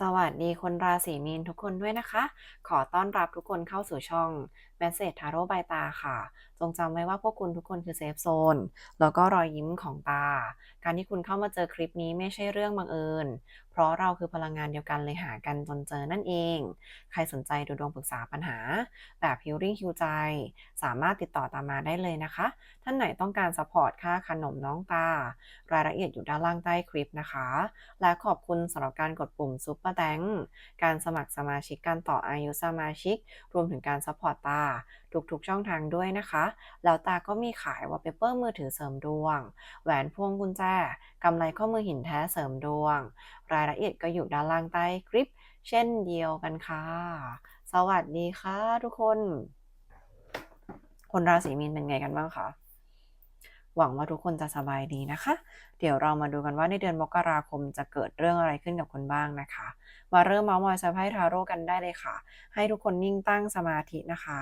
สวัสดีคนราศีมีนทุกคนด้วยนะคะ ขอต้อนรับทุกคนเข้าสู่ช่อง Message Tarot by ตาค่ะ จงจำไว้ว่าพวกคุณทุกคนคือเซฟโซน แล้วก็รอยยิ้มของตา การที่คุณเข้ามาเจอคลิปนี้ไม่ใช่เรื่องบังเอิญ เพราะเราคือพลังงานเดียวกันเลยหากันจนเจอนั่นเอง ใครสนใจดูดวงปรึกษาปัญหา แบบฮิลลิ่งฮิวใจ สามารถติดต่อตามมาได้เลยนะคะ ท่านไหนต้องการสปอร์ตค่าขนมน้องตา รายละเอียดอยู่ด้านล่างใต้คลิปนะคะ และขอบคุณสำหรับการกดปุ่มซุปเปอร์แ n งการสมัครสมาชิกการต่ออายุสมาชิก รวมถึงการซัพพอร์ตตาทุกๆช่องทางด้วยนะคะ แล้วตาก็มีขายวอลเปเปอร์มือถือเสริมดวง แหวนพวงกุญแจกำไรข้อมือหินแท้เสริมดวงรายละเอียดก็อยู่ด้านล่างใต้คลิป เช่นเดียวกันค่ะ สวัสดีค่ะทุกคน คนราศีมีนเป็นไงกันบ้างคะหวังว่าทุกคนจะสบายดีนะคะ เดี๋ยวเรามาดูกันว่าในเดือนมกราคมจะเกิดเรื่องอะไรขึ้นกับคุณบ้างนะคะ มาเริ่มเมาส์มอยสะพายทาโร่กันได้เลยค่ะ ให้ทุกคนนิ่งตั้งสมาธินะคะ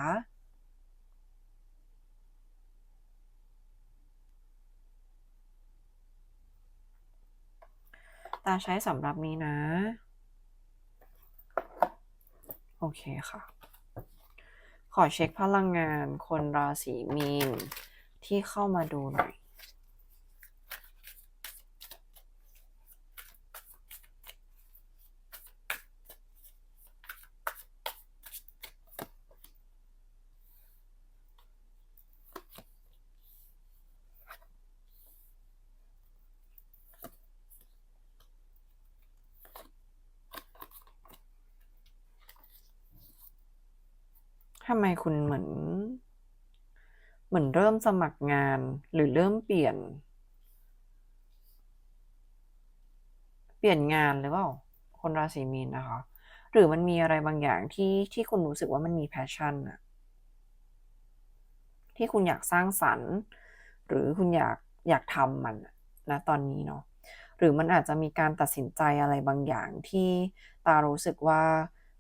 ตาใช้สำหรับนี้นะ โอเคค่ะ ขอเช็คพลังงานคนราศีมีนที่เข้ามาดูหน่อย ทำไมคุณเหมื อนเหมือนเริ่มสมัครงานหรือเริ่มเปลี่ยน เปลี่ยนงานหรือเปล่าคนราศีมีนนะคะ หรือมันมีอะไรบางอย่างที่ที่คุณรู้สึกว่ามันมีแพชชั่นอะที่คุณอยากสร้างสรรค์ หรือคุณอยากอยากทำมันนะตอนนี้เนาะหรือมันอาจจะมีการตัดสินใจอะไรบางอย่างที่ตารู้สึกว่า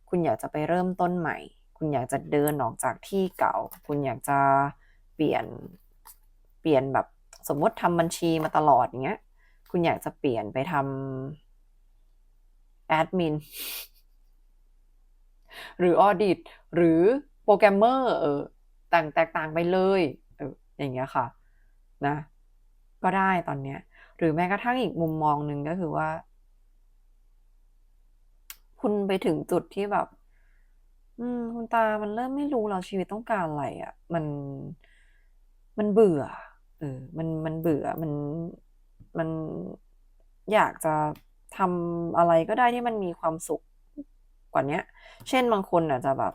คุณอยากจะไปเริ่มต้นใหม่ คุณอยากจะเดินออกจากที่เก่า คุณอยากจะเปลี่ยนเปลี่ยนแบบสมมติทำบัญชีมาตลอดอย่างเงี้ย คุณอยากจะเปลี่ยนไปทำแอดมินหรือออดิตหรือโปรแกรมเมอร์เออต่างแตกต่างไปเลยเอออย่างเงี้ยค่ะนะก็ได้ตอนเนี้ย หรือแม้กระทั่งอีกมุมมองหนึ่งก็คือว่า คุณไปถึงจุดที่แบบ อืม คุณตามันเริ่มไม่รู้แล้วชีวิตต้องการอะไรอะ่ะมัน มันเบื่อ เออ มัน มันเบื่อ มัน มันอยากจะทำอะไรก็ได้ที่มันมีความสุขกว่าเนี้ย เช่นบางคนอาจจะแบบ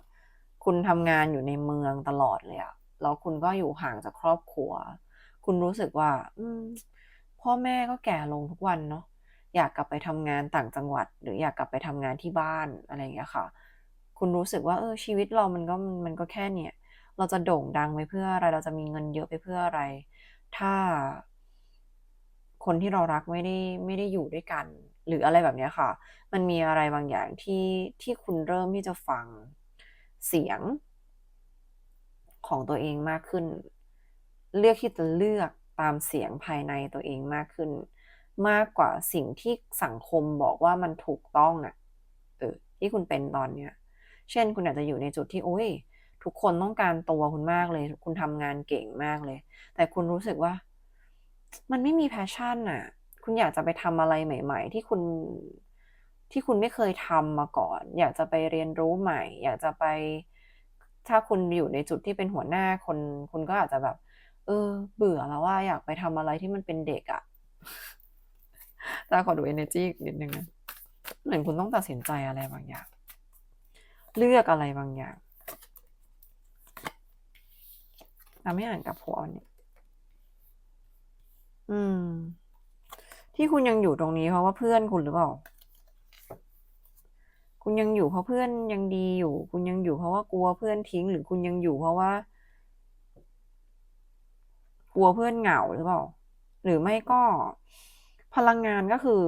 คุณทำงานอยู่ในเมืองตลอดเลยอะแล้วคุณก็อยู่ห่างจากครอบครัว คุณรู้สึกว่า อืม พ่อแม่ก็แก่ลงทุกวันเนาะ อยากกลับไปทำงานต่างจังหวัด หรืออยากกลับไปทำงานที่บ้านอะไรอย่างเงี้ยค่ะ คุณรู้สึกว่าเออชีวิตเรามันก็มันก็แค่เนี่ย เราจะโด่งดังไปเพื่ออะไร เราจะมีเงินเยอะไปเพื่ออะไร ถ้า คนที่เรารักไม่ได้ไม่ได้อยู่ด้วยกัน หรืออะไรแบบนี้ค่ะ มันมีอะไรบางอย่างที่ที่คุณเริ่มที่จะฟังเสียงของตัวเองมากขึ้น เลือกที่จะเลือกตามเสียงภายในตัวเองมากขึ้น มากกว่าสิ่งที่สังคมบอกว่ามันถูกต้องอะเออที่คุณเป็นตอนเนี้ย เช่น คุณอาจจะอยู่ในจุดที่โอ๊ยทุกคนต้องการตัวคุณมากเลย คุณทำงานเก่งมากเลย แต่คุณรู้สึกว่า มันไม่มี passion น่ะคุณอยากจะไปทำอะไรใหม่ ๆ ที่คุณที่คุณไม่เคยทำมาก่อน อยากจะไปเรียนรู้ใหม่ อยากจะไป ถ้าคุณอยู่ในจุดที่เป็นหัวหน้าคน คุณก็อาจจะแบบ เออ เบื่อแล้วอะอยากไปทำอะไรที่มันเป็นเด็กอะตาขอดูเอเนอร์จีอีกนิดนึงนะเหมือนคุณต้องตัดสินใจอะไรบางอย่าง เลือกอะไรบางอย่างตาไม่อ่านกับหัววันนี้อืม ที่คุณยังอยู่ตรงนี้เพราะว่าเพื่อนคุณหรือเปล่า คุณยังอยู่เพราะเพื่อนยังดีอยู่ คุณยังอยู่เพราะว่ากลัวเพื่อนทิ้ง หรือคุณยังอยู่เพราะว่า กลัวเพื่อนเหงาหรือเปล่า หรือไม่ก็พลังงานก็คือ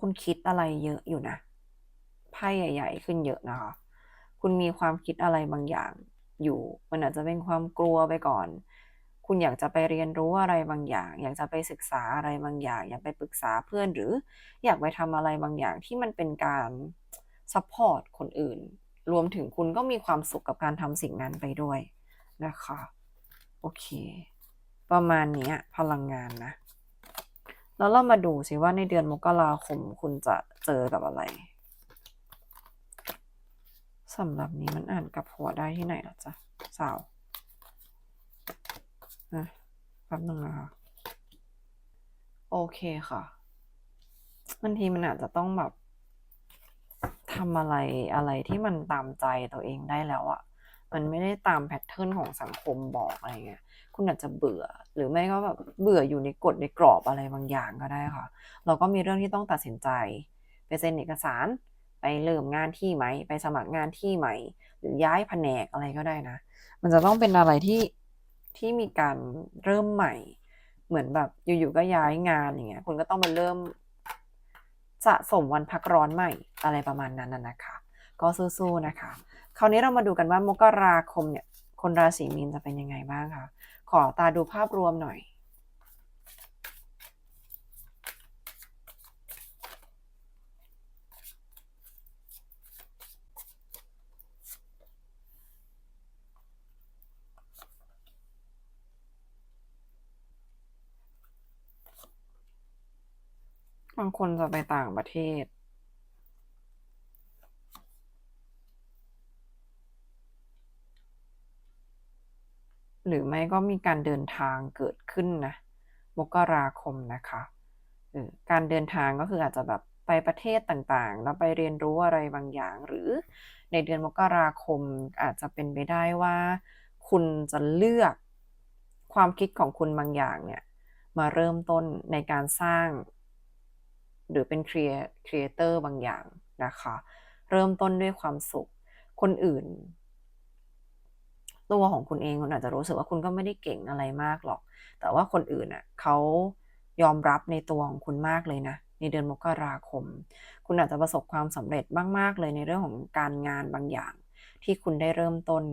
คุณคิดอะไรเยอะอยู่นะ ไพ่ใหญ่ ๆ ขึ้นเยอะนะคะ คุณมีความคิดอะไรบางอย่างอยู่ มันอาจจะเป็นความกลัวไปก่อน คุณอยากจะไปเรียนรู้อะไรบางอย่าง อยากจะไปศึกษาอะไรบางอย่าง อยากไปปรึกษาเพื่อนหรืออยากไปทำอะไรบางอย่างที่มันเป็นการซัพพอร์ตคนอื่น รวมถึงคุณก็มีความสุขกับการทำสิ่งนั้นไปด้วยนะคะ โอเค ประมาณนี้พลังงานนะ แล้วเรามาดูสิว่าในเดือนมกราคมคุณจะเจอกับอะไร สำหรับนี้มันอ่านกับหัวได้ที่ไหนล่ะจ๊ะ สาวนะแป๊บนึงนะคะ โอเคค่ะบางทีมันอาจจะต้องแบบทำอะไรอะไรที่มันตามใจตัวเองได้แล้วอะมันไม่ได้ตามแพทเทิร์นของสังคมบอกอะไรเงี้ย คุณอาจจะเบื่อ หรือไม่ก็แบบเบื่ออยู่ในกฎในกรอบอะไรบางอย่างก็ได้ค่ะ เราก็มีเรื่องที่ต้องตัดสินใจ ไปเซ็นเอกสาร ไปเริ่มงานที่ใหม่ ไปสมัครงานที่ใหม่ หรือย้ายแผนกอะไรก็ได้นะ มันจะต้องเป็นอะไรที่ที่มีการเริ่มใหม่ เหมือนแบบอยู่ๆก็ย้ายงานอย่างเงี้ยคุณก็ต้องมาเริ่มสะสมวันพักร้อนใหม่อะไรประมาณนั้นนะนะคะ ก็สู้ๆนะคะ คราวนี้เรามาดูกันว่ามกราคมเนี่ยคนราศีมีนจะเป็นยังไงบ้างคะขอตาดูภาพรวมหน่อยางคนจะไปต่างประเทศ หรือไม่ก็มีการเดินทางเกิดขึ้นนะมกราคมนะคะการเดินทางก็คืออาจจะแบบไปประเทศต่างๆ แล้วไปเรียนรู้อะไรบางอย่าง หรือในเดือนมกราคมอาจจะเป็นไปได้ว่า คุณจะเลือกความคิดของคุณบางอย่างเนี่ยมาเริ่มต้นในการสร้าง หรือเป็นครีเอเตอร์บางอย่างนะคะ เริ่มต้นด้วยความสุข คนอื่น ตัวของคุณเองคุณอาจจะรู้สึกว่าคุณก็ไม่ได้เก่งอะไรมากหรอก แต่ว่าคนอื่นอะเขายอมรับในตัวของคุณมากเลยนะในเดือนมกราคม คุณอาจจะประสบความสำเร็จมากๆเลยในเรื่องของการงานบางอย่าง ที่คุณได้เริ่มต้น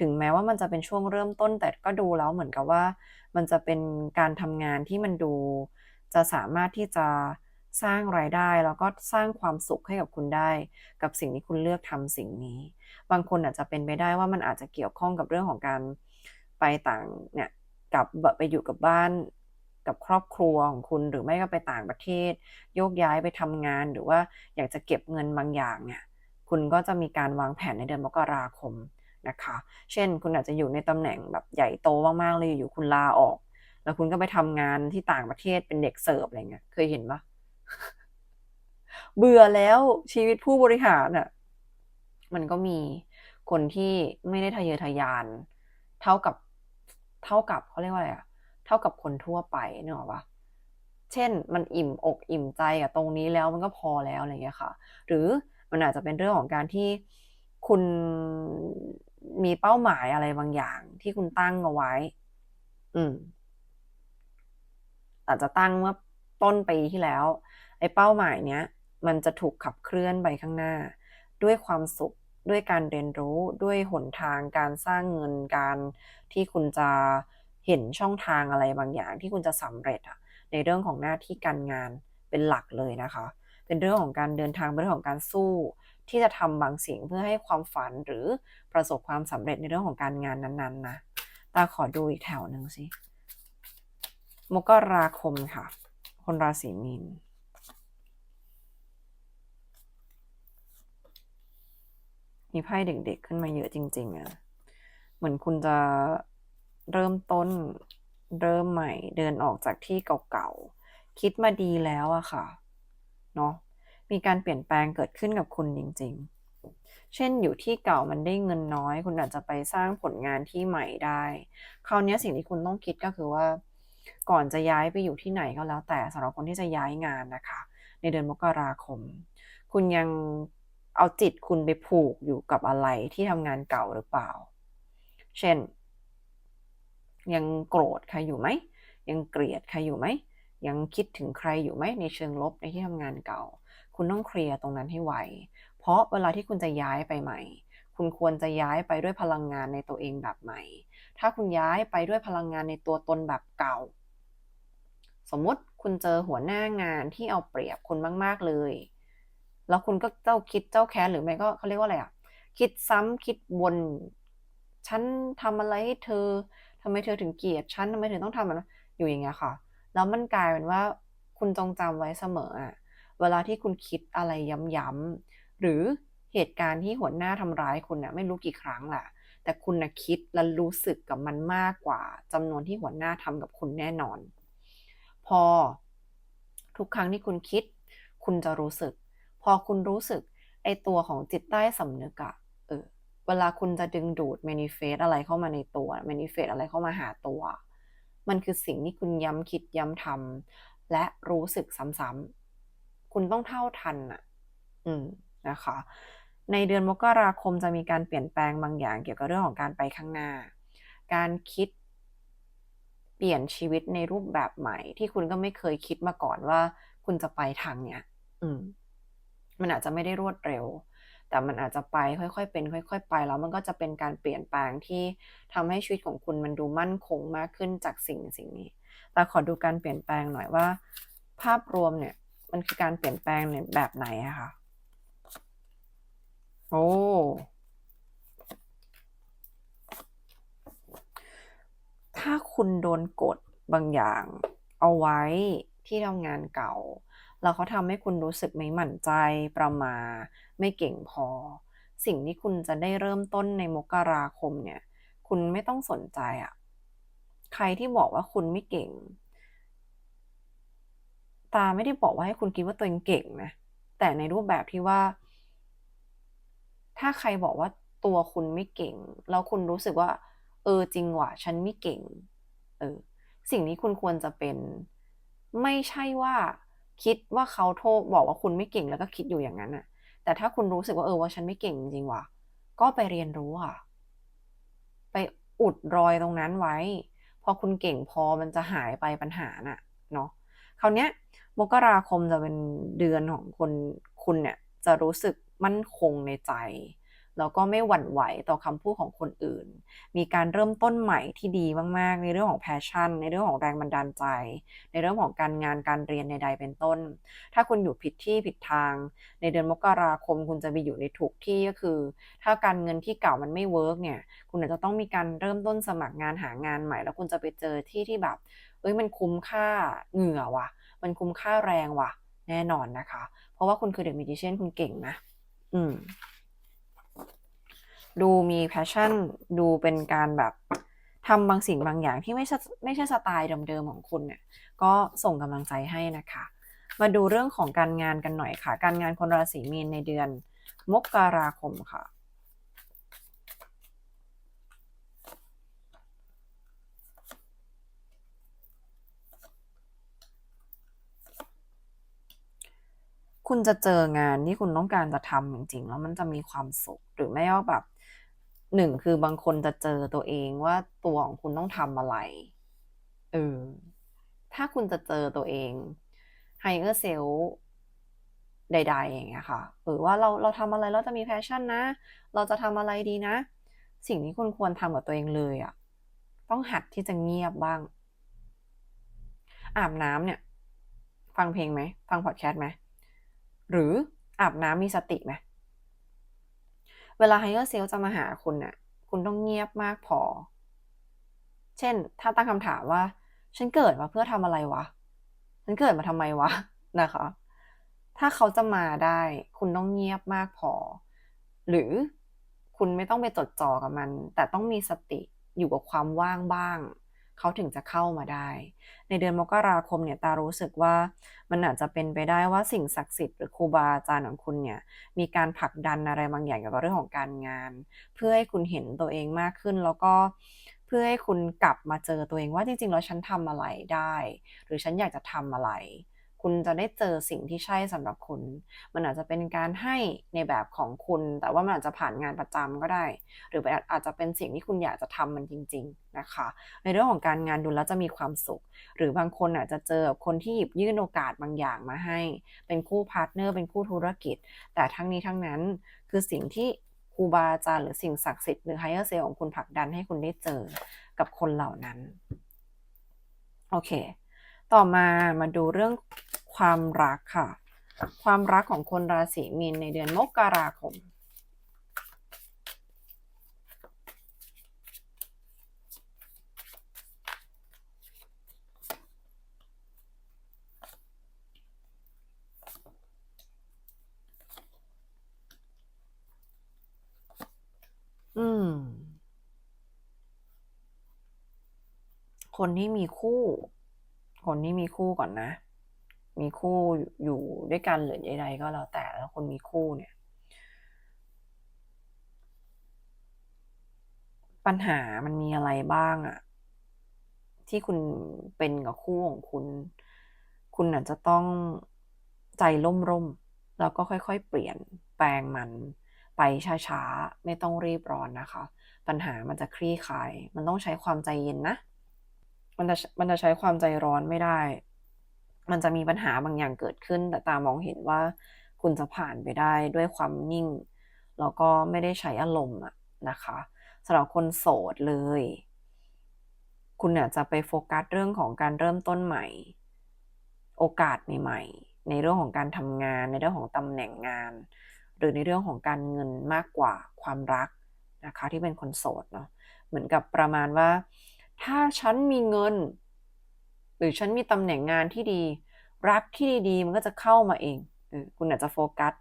ถึงแม้ว่ามันจะเป็นช่วงเริ่มต้น แต่ก็ดูแล้วเหมือนกับว่า มันจะเป็นการทำงานที่มันดูจะสามารถที่จะ สร้างรายได้แล้วก็สร้างความสุขให้กับคุณได้ กับสิ่งที่คุณเลือกทำสิ่งนี้ บางคนอาจจะเป็นไปได้ว่ามันอาจจะเกี่ยวข้องกับเรื่องของการไปต่างเนี่ยกลับไปอยู่กับบ้านกับครอบครัวของคุณหรือไม่ก็ไปต่างประเทศ โยกย้ายไปทำงานหรือว่าอยากจะเก็บเงินบางอย่างเนี่ยคุณก็จะมีการวางแผนในเดือนมกราคมนะคะ เช่น คุณอาจจะอยู่ในตำแหน่งแบบใหญ่โตมากๆเลยอยู่คุณลาออก แล้วคุณก็ไปทำงานที่ต่างประเทศเป็นเด็กเสิร์ฟอะไรเงี้ยเคยเห็นปะ เบื่อแล้วชีวิตผู้บริหารอะ มันก็มีคนที่ไม่ได้ทะเยอทะยาน เท่ากับเท่ากับเขาเรียกว่าอะไรอะเท่ากับคนทั่วไปเนอะปะเช่น มันอิ่มอกอิ่มใจกับตรงนี้แล้วมันก็พอแล้วอะไรเงี้ยค่ะ หรือมันอาจจะเป็นเรื่องของการที่คุณมีเป้าหมายอะไรบางอย่างที่คุณตั้งเอาไว้ อืม อาจจะตั้งเมื่อต้นปีที่แล้ว ไอ้เป้าหมายเนี้ยมันจะถูกขับเคลื่อนไปข้างหน้า ด้วยความสุขด้วยการเรียนรู้ด้วยหนทางการสร้างเงินการที่คุณจะเห็นช่องทางอะไรบางอย่าง ที่คุณจะสำเร็จอะในเรื่องของหน้าที่การงานเป็นหลักเลยนะคะ เป็นเรื่องของการเดินทางเป็นเรื่องของการสู้ ที่จะทำบางสิ่งเพื่อให้ความฝันหรือประสบความสำเร็จในเรื่องของการงานนั้นๆนะตาขอดูอีกแถวหนึ่งสิมกราคมค่ะ คนราศีมีน มีไพ่เด็กๆขึ้นมาเยอะจริง ๆอะเหมือนคุณจะเริ่มต้นเริ่มใหม่ เดินออกจากที่เก่าๆ คิดมาดีแล้วอะค่ะ เนาะมีการเปลี่ยนแปลงเกิดขึ้นกับคุณจริง ๆ เช่นอยู่ที่เก่ามันได้เงินน้อย คุณอาจจะไปสร้างผลงานที่ใหม่ได้ คราวนี้สิ่งที่คุณต้องคิดก็คือว่า ก่อนจะย้ายไปอยู่ที่ไหนก็แล้วแต่สำหรับคนที่จะย้ายงานนะคะ ในเดือนมกราคม คุณยัง เอาจิตคุณไปผูกอยู่กับอะไรที่ทำงานเก่าหรือเปล่า เช่น ยังโกรธใครอยู่ไหม ยังเกลียดใครอยู่ไหม ยังคิดถึงใครอยู่ไหมในเชิงลบในที่ทำงานเก่า คุณต้องเคลียร์ตรงนั้นให้ไว เพราะเวลาที่คุณจะย้ายไปใหม่ คุณควรจะย้ายไปด้วยพลังงานในตัวเองแบบใหม่ ถ้าคุณย้ายไปด้วยพลังงานในตัวตนแบบเก่า สมมติคุณเจอหัวหน้างานที่เอาเปรียบคุณมาก ๆเลย แล้วคุณก็เจ้าคิดเจ้าแค้นหรือไม่ก็เขาเรียกว่าอะไรอะคิดซ้ำคิดวนฉันทำอะไรให้เธอทำไมเธอถึงเกลียดฉันทำไมเธอต้องทำแบบนั้นอยู่อย่างเงี้ยค่ะ แล้วมันกลายเป็นว่าคุณจงจำไว้เสมออะเวลาที่คุณคิดอะไรย้ำๆหรือเหตุการณ์ที่หัวหน้าทำร้ายคุณน่ะไม่รู้กี่ครั้งแหละแต่คุณน่ะคิดและรู้สึกกับมันมากกว่าจำนวนที่หัวหน้าทำกับคุณแน่นอน พอ ทุกครั้งที่คุณคิด คุณจะรู้สึก พอคุณรู้สึกไอตัวของจิตใต้สำนึกอะเออเวลาคุณจะดึงดูด manifest อะไรเข้ามาในตัว manifest อะไรเข้ามาหาตัว มันคือสิ่งที่คุณย้ำคิดย้ำทำและรู้สึกซ้ำๆคุณต้องเท่าทันอะอืมนะคะ ในเดือนมกราคมจะมีการเปลี่ยนแปลงบางอย่าง เกี่ยวกับเรื่องของการไปข้างหน้า การคิดเปลี่ยนชีวิตในรูปแบบใหม่ ที่คุณก็ไม่เคยคิดมาก่อนว่า คุณจะไปทางเนี้ย อืม มันอาจจะไม่ได้รวดเร็ว แต่มันอาจจะไปค่อยๆ เป็น ค่อย ๆ ไปแล้วมันก็จะเป็นการเปลี่ยนแปลงที่ทำให้ชีวิตของคุณมันดูมั่นคงมากขึ้นจากสิ่งสิ่งนี้ แต่ขอดูการเปลี่ยนแปลงหน่อยว่า ภาพรวมเนี่ยมันคือการเปลี่ยนแปลงในแบบไหนอะคะโอ้ถ้าคุณโดนกดบางอย่างเอาไว้ที่ทำงานเก่า แล้วเขาทำให้คุณรู้สึกไม่หมั่นใจประมาไม่เก่งพอ สิ่งที่คุณจะได้เริ่มต้นในมกราคมเนี่ย คุณไม่ต้องสนใจอะใครที่บอกว่าคุณไม่เก่ง ตาไม่ได้บอกว่าให้คุณคิดว่าตัวเองเก่งนะ แต่ในรูปแบบที่ว่า ถ้าใครบอกว่าตัวคุณไม่เก่ง แล้วคุณรู้สึกว่า เออจริงว่ะฉันไม่เก่ง เออ สิ่งนี้คุณควรจะเป็น ไม่ใช่ว่า คิดว่าเขาโทษบอกว่าคุณไม่เก่งแล้วก็คิดอยู่อย่างนั้นน่ะแต่ถ้าคุณรู้สึกว่าเออว่าฉันไม่เก่งจริงว่ะ ก็ไปเรียนรู้อะไปอุดรอยตรงนั้นไว้ พอคุณเก่งพอมันจะหายไปปัญหาน่ะเนาะคราวเนี้ยมกราคมจะเป็นเดือนของคนคุณเนี่ยจะรู้สึกมั่นคงในใจ แล้วก็ไม่หวั่นไหวต่อคำพูดของคนอื่น มีการเริ่มต้นใหม่ที่ดีมาก ๆ ในเรื่องของ passion ในเรื่องของแรงบันดาลใจ ในเรื่องของการงานการเรียนใด ๆ เป็นต้น ถ้าคุณอยู่ผิดที่ผิดทาง ในเดือนมกราคมคุณจะไปอยู่ในถูกที่ก็คือ ถ้าการเงินที่เก่ามันไม่เวิร์กเนี่ย คุณอาจจะต้องมีการเริ่มต้นสมัครงานหางานใหม่ แล้วคุณจะไปเจอที่ที่แบบ เอ้ยมันคุ้มค่าเหงื่อว่ะ มันคุ้มค่าแรงว่ะ แน่นอนนะคะ เพราะว่าคุณคือ The Magician คุณเก่งนะ อืม ดูมี passion ดูเป็นการแบบทำบางสิ่งบางอย่างที่ไม่ใช่ไม่ใช่สไตล์เดิมๆของคุณเนี่ย ก็ส่งกำลังใจให้นะคะ มาดูเรื่องของการงานกันหน่อยค่ะ การงานคนราศีมีนในเดือน มกราคมค่ะคุณจะเจองานที่คุณต้องการจะทำจริงๆ แล้วมันจะมีความสุขหรือไม่ก็แบบ หนึ่งคือบางคนจะเจอตัวเองว่าตัวของคุณต้องทำอะไร เออ ถ้าคุณจะเจอตัวเอง higher self ใด ๆ อย่างเงี้ยค่ะหรือว่าเราเราทำอะไรเราจะมีแพชชั่นนะ เราจะทำอะไรดีนะ สิ่งที่คุณควรทำกับตัวเองเลยอะ่ะ ต้องหัดที่จะเงียบบ้าง อาบน้ำเนี่ย ฟังเพลงไหม ฟังพอดแคสต์ไหม หรืออาบน้ำมีสติไหม เวลาไฮเออร์เซลจะมาหาคุณน่ะ คุณต้องเงียบมากพอ เช่น ถ้าตั้งคำถามว่า ฉันเกิดมาเพื่อทำอะไรวะ ฉันเกิดมาทำไมวะ นะคะ ถ้าเขาจะมาได้ คุณต้องเงียบมากพอ หรือคุณไม่ต้องไปจดจ่อกับมัน แต่ต้องมีสติอยู่กับความว่างบ้าง เขาถึงจะเข้ามาได้ ในเดือนมกราคมเนี่ยตารู้สึกว่ามันอาจจะเป็นไปได้ว่าสิ่งศักดิ์สิทธิ์หรือครูบาอาจารย์ของคุณเนี่ยมีการผลักดันอะไรบางอย่างเกี่ยวกับเรื่องของการงาน เพื่อให้คุณเห็นตัวเองมากขึ้นแล้วก็เพื่อให้คุณกลับมาเจอตัวเองว่าจริงๆแล้วฉันทำอะไรได้ หรือฉันอยากจะทำอะไร คุณจะได้เจอสิ่งที่ใช่สำหรับคุณ มันอาจจะเป็นการให้ในแบบของคุณ แต่ว่ามันอาจจะผ่านงานประจำก็ได้ หรืออาจจะเป็นสิ่งที่คุณอยากจะทำมันจริง ๆนะคะ ในเรื่องของการงานดูแล้วจะมีความสุข หรือบางคนอาจจะเจอคนที่หยิบยื่นโอกาสบางอย่างมาให้ เป็นคู่พาร์ทเนอร์เป็นคู่ธุรกิจ แต่ทั้งนี้ทั้งนั้นคือสิ่งที่ครูบาอาจารย์หรือสิ่งศักดิ์สิทธิ์หรือไฮเออร์เซลของคุณผลักดันให้คุณได้เจอกับคนเหล่านั้น โอเค ต่อมามาดูเรื่อง ความรักค่ะ ความรักของคนราศีมีนในเดือนมกราคม อืม คนที่มีคู่ คนที่มีคู่ก่อนนะ มีคู่อยู่ด้วยกันหรือใดๆก็แล้วแต่แล้วคนมีคู่เนี่ย ปัญหามันมีอะไรบ้างอะที่คุณเป็นกับคู่ของคุณ คุณอาจจะต้องใจร่มๆแล้วก็ค่อยๆ เปลี่ยนแปลงมันไปช้าๆ ไม่ต้องรีบร้อนนะคะ ปัญหามันจะคลี่คลาย มันต้องใช้ความใจเย็นนะ มันจะมันจะใช้ความใจร้อนไม่ได้ มันจะมีปัญหาบางอย่างเกิดขึ้น แต่ตามองเห็นว่าคุณจะผ่านไปได้ด้วยความนิ่ง แล้วก็ไม่ได้ใช้อารมณ์อะนะคะสำหรับคนโสดเลย คุณเนี่ยจะไปโฟกัสเรื่องของการเริ่มต้นใหม่ โอกาสใหม่ๆ ในเรื่องของการทำงาน ในเรื่องของตำแหน่งงาน หรือในเรื่องของการเงินมากกว่าความรักนะคะ ที่เป็นคนโสดเนาะเหมือนกับประมาณว่า ถ้าฉันมีเงิน หรือฉันมีตำแหน่งงานที่ดี รักที่ดีๆ มันก็จะเข้ามาเองอคุณอาจจะโฟกัส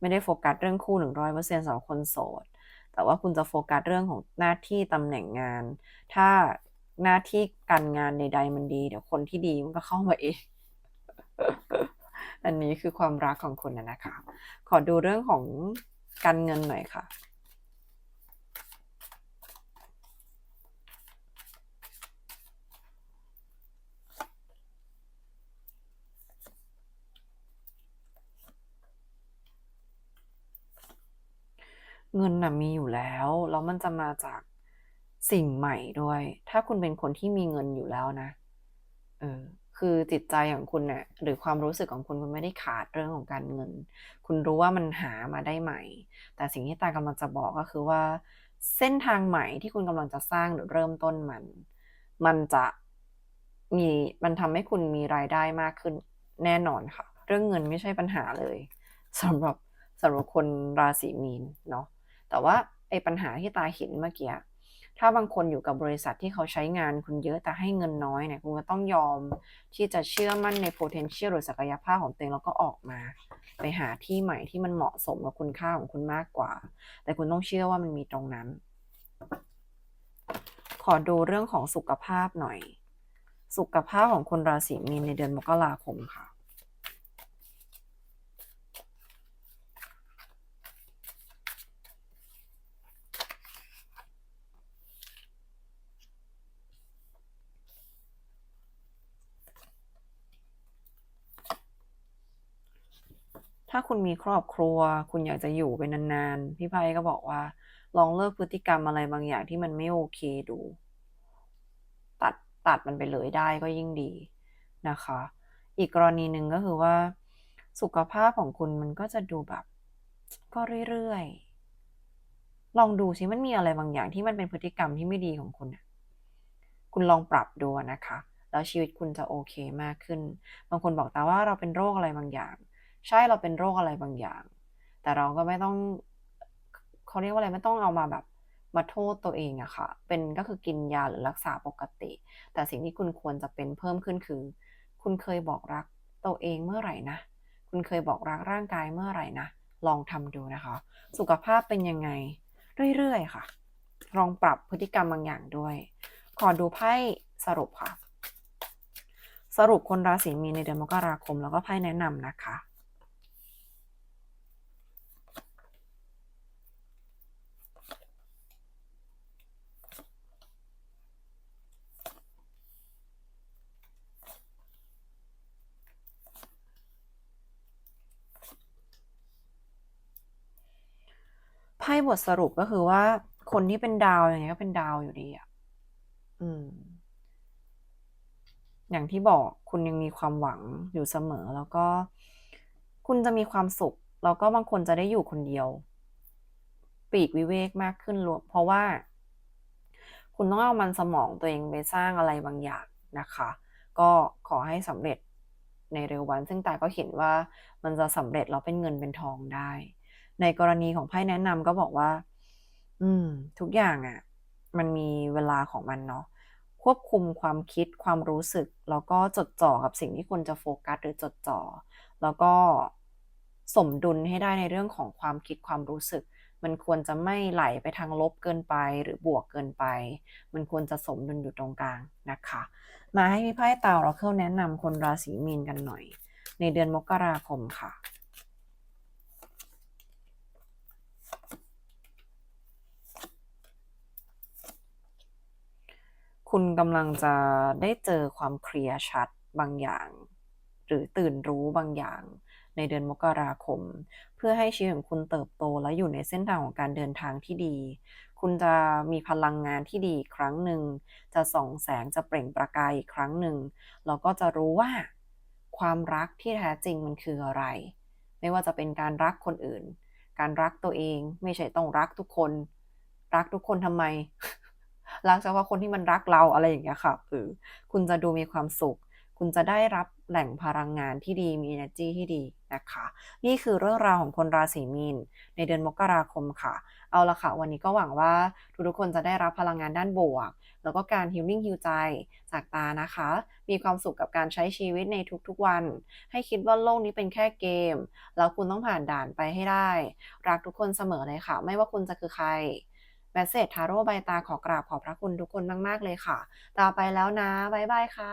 ไม่ได้โฟกัสเรื่องคู่หนึ่งร้อยเปอร์เซ็นต์สำหรับคนโสด แต่ว่าคุณจะโฟกัสเรื่องของหน้าที่ตำแหน่งงาน ถ้าหน้าที่การงานใด ๆ มันดี เดี๋ยวคนที่ดีมันก็เข้ามาเอง อันนี้คือความรักของคุณนะคะ ขอดูเรื่องของการเงินหน่อยค่ะ เงินน่ะมีอยู่แล้ว แล้วมันจะมาจากสิ่งใหม่ด้วย ถ้าคุณเป็นคนที่มีเงินอยู่แล้วนะ เออ คือจิตใจของคุณเนี่ยหรือความรู้สึกของคุณคุณไม่ได้ขาดเรื่องของการเงิน คุณรู้ว่ามันหามาได้ใหม่ แต่สิ่งที่ตากำลังจะบอกก็คือว่า เส้นทางใหม่ที่คุณกำลังจะสร้างหรือเริ่มต้นมัน มันจะมีมันทำให้คุณมีรายได้มากขึ้นแน่นอนค่ะ เรื่องเงินไม่ใช่ปัญหาเลยสำหรับสำหรับคนราศีมีนเนาะ แต่ว่าไอ้ปัญหาที่ตาเห็นเมื่อกี้ถ้าบางคนอยู่กับบริษัทที่เขาใช้งานคุณเยอะแต่ให้เงินน้อยเนี่ยคุณก็ต้องยอมที่จะเชื่อมั่นใน potential หรือศักยภาพของตัวเองแล้วก็ออกมา ไปหาที่ใหม่ที่มันเหมาะสมกับคุณค่าของคุณมากกว่า แต่คุณต้องเชื่อว่ามันมีตรงนั้น ขอดูเรื่องของสุขภาพหน่อย สุขภาพของคนราศีมีนในเดือนมกราคมค่ะ คุณมีครอบครัว คุณอยากจะอยู่ไปนานๆ พี่ไพ่ก็บอกว่า ลองเลิกพฤติกรรมอะไรบางอย่างที่มันไม่โอเคดู ตัดตัดมันไปเลยได้ก็ยิ่งดีนะคะ อีกกรณีหนึ่งก็คือว่า สุขภาพของคุณมันก็จะดูแบบ ก็เรื่อยๆ ลองดูสิมันมีอะไรบางอย่างที่มันเป็นพฤติกรรมที่ไม่ดีของคุณคุณลองปรับดูนะคะ แล้วชีวิตคุณจะโอเคมากขึ้น บางคนบอกแต่ว่าเราเป็นโรคอะไรบางอย่าง ใช่เราเป็นโรคอะไรบางอย่าง แต่เราก็ไม่ต้องเขาเรียกว่าอะไรไม่ต้องเอามาแบบมาโทษตัวเองอะค่ะ เป็นก็คือกินยาหรือรักษาปกติ แต่สิ่งที่คุณควรจะเป็นเพิ่มขึ้นคือ คุณเคยบอกรักตัวเองเมื่อไหร่นะ คุณเคยบอกรักร่างกายเมื่อไหร่นะ ลองทำดูนะคะ สุขภาพเป็นยังไง เรื่อยๆค่ะ ลองปรับพฤติกรรมบางอย่างด้วย ขอดูไพ่สรุปค่ะ สรุปคนราศีมีนในเดือนมกราคมแล้วก็ไพ่แนะนำนะคะ บทสรุปก็คือว่า คนที่เป็นดาวอย่างเงี้ยก็เป็นดาวอยู่ดีอะอืม อย่างที่บอกคุณยังมีความหวังอยู่เสมอ แล้วก็ คุณจะมีความสุข แล้วก็บางคนจะได้อยู่คนเดียวปลีกวิเวกมากขึ้นรวมเพราะว่า คุณต้องเอามันสมองตัวเองไปสร้างอะไรบางอย่างนะคะ ก็ขอให้สำเร็จในเร็ววัน ซึ่งตาก็เห็นว่ามันจะสำเร็จแล้วเป็นเงินเป็นทองได้ ในกรณีของไพ่แนะนำก็บอกว่า อืม ทุกอย่างอะ่ะ มันมีเวลาของมันเนาะควบคุมความคิดความรู้สึก แล้วก็จดจ่อกับสิ่งที่ควรจะโฟกัสหรือจดจ่อแล้วก็สมดุลให้ได้ในเรื่องของความคิดความรู้สึก มันควรจะไม่ไหลไปทางลบเกินไปหรือบวกเกินไป มันควรจะสมดุลอยู่ตรงกลางนะคะ มาให้พี่ไพ่ตาเราเข้าแนะนำคนราศีมีนกันหน่อย ในเดือนมกราคมค่ะ คุณกำลังจะได้เจอความเคลียร์ชัดบางอย่าง หรือตื่นรู้บางอย่างในเดือนมกราคม เพื่อให้ชีวิตของคุณเติบโตและอยู่ในเส้นทางของการเดินทางที่ดี คุณจะมีพลังงานที่ดีครั้งหนึ่ง จะส่องแสงจะเปล่งประกายอีกครั้งหนึ่งเราก็จะรู้ว่า ความรักที่แท้จริงมันคืออะไร ไม่ว่าจะเป็นการรักคนอื่น การรักตัวเองไม่ใช่ต้องรักทุกคน รักทุกคนทำไม รักเฉพาะคนที่มันรักเราอะไรอย่างเงี้ยค่ะเออคุณจะดูมีความสุข คุณจะได้รับแหล่งพลังงานที่ดีมี energy ที่ดีนะคะ นี่คือเรื่องราวของคนราศีมีน ในเดือนมกราคมค่ะ เอาละค่ะ วันนี้ก็หวังว่าทุกๆคนจะได้รับพลังงานด้านบวก แล้วก็การ healing ฮิวใจจากตานะคะ มีความสุขกับการใช้ชีวิตในทุกๆวัน ให้คิดว่าโลกนี้เป็นแค่เกม แล้วคุณต้องผ่านด่านไปให้ได้ รักทุกคนเสมอเลยค่ะ ไม่ว่าคุณจะคือใคร แมสเซจทาโร่ใบตาขอกราบขอบพระคุณทุกคนมาก ๆ เลยค่ะ ต่อไปแล้วนะ บ๊ายบายค่ะ